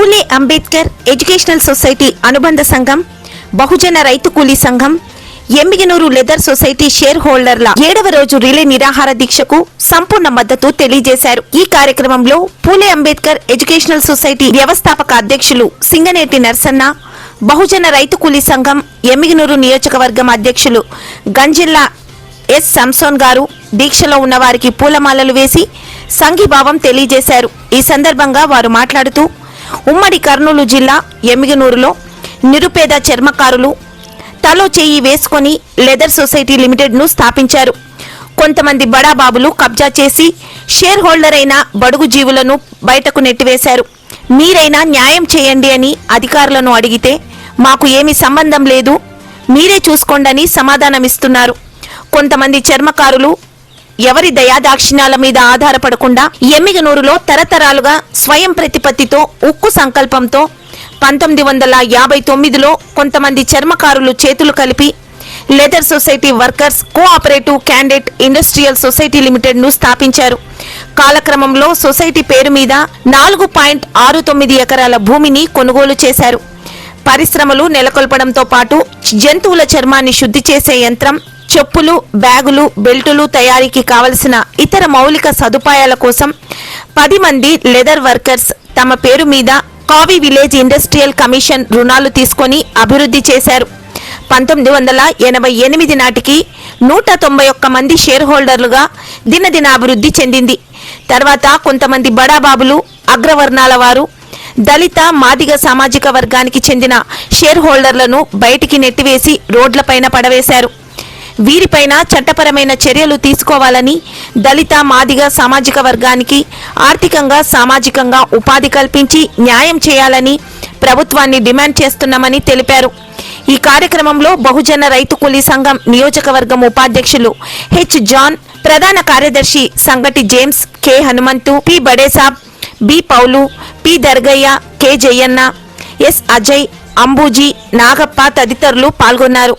పూలే Ambedkar educational society అనుబంధ సంఘం బహుజన రైతు కూలీ సంఘం ఎమ్మిగనూరు లెదర్ సొసైటీ షేర్ హోల్డర్ల ఏడవ రోజు రిలే నిరాహార దీక్షకు సంపూర్ణ మద్దతు తెలియజేశారు. ఈ కార్యక్రమంలో పూలే అంబేద్కర్ ఎడ్యుకేషనల్ సొసైటీ వ్యవస్థాపక అధ్యక్షులు సింగనేటి నర్సన్న బహుజన రైతు కూలీ సంఘం ఎమ్మిగనూరు నియోజకవర్గం అధ్యక్షులు గంజిల్లా ఎస్ సంసోన్ గారు దీక్షలో ఉన్న వారికి పూలమాలలు వేసి సంఘీభావం తెలియజేశారు. ఈ సందర్భంగా వారు మాట్లాడుతూ ఉమ్మడి కర్నూలు జిల్లా ఎమిగనూరులో నిరుపేద చర్మకారులు తలో చేయి వేసుకొని లెదర్ సొసైటీ లిమిటెడ్ను స్థాపించారు. కొంతమంది బడాబాబులు కబ్జా చేసి షేర్ హోల్డర్ అయిన బడుగు జీవులను బయటకు నెట్టివేశారు. మీరైనా న్యాయం చేయండి అని అధికారులను అడిగితే మాకు ఏమి సంబంధం లేదు మీరే చూసుకోండని సమాధానమిస్తున్నారు. కొంతమంది చర్మకారులు ఎవరి దయాదాక్షిణ్యాల మీద ఆధారపడకుండా ఎమ్మిగనూరులో తరతరాలుగా స్వయం ప్రతిపత్తితో ఉక్కు సంకల్పంతో పంతొమ్మిది వందల యాభై తొమ్మిదిలో కొంతమంది చర్మకారులు చేతులు కలిపి leather society workers cooperative candidate industrial society లిమిటెడ్ను స్థాపించారు. కాలక్రమంలో సొసైటీ పేరు మీద నాలుగు పాయింట్ ఆరు తొమ్మిది ఎకరాల భూమిని కొనుగోలు చేశారు. పరిశ్రమలు నెలకొల్పడంతో పాటు జంతువుల చర్మాన్ని శుద్ధి చేసే యంత్రం చెప్పులు బ్యాగులు బెల్టులు తయారీకి కావలసిన ఇతర మౌలిక సదుపాయాల కోసం పది మంది లెదర్ వర్కర్స్ తమ పేరు మీద కావి విలేజ్ ఇండస్ట్రియల్ కమిషన్ రుణాలు తీసుకొని అభివృద్ధి చేశారు. పంతొమ్మిది వందల ఎనభై ఎనిమిది నాటికి నూట తొంభై ఒక్క మంది షేర్ హోల్డర్లుగా దినదిన అభివృద్ధి చెందింది. తర్వాత కొంతమంది బడాబాబులు అగ్రవర్ణాల వారు దళిత మాదిగ సామాజిక వర్గానికి చెందిన షేర్ హోల్డర్లను బయటికి నెట్టివేసి రోడ్లపైన పడవేశారు. వీరిపైన చట్టపరమైన చర్యలు తీసుకోవాలని దళిత మాదిగ సామాజిక వర్గానికి ఆర్థికంగా సామాజికంగా ఉపాధి కల్పించి న్యాయం చేయాలని ప్రభుత్వాన్ని డిమాండ్ చేస్తున్నామని తెలిపారు. ఈ కార్యక్రమంలో బహుజన రైతు కూలీ సంఘం నియోజకవర్గం ఉపాధ్యక్షులు హెచ్ జాన్ ప్రధాన కార్యదర్శి Sangati James K Hanumanthu P Badesab B Paulu P Dargaiah K Jayanna S Ajay Ambuji Nagappa తదితరులు పాల్గొన్నారు.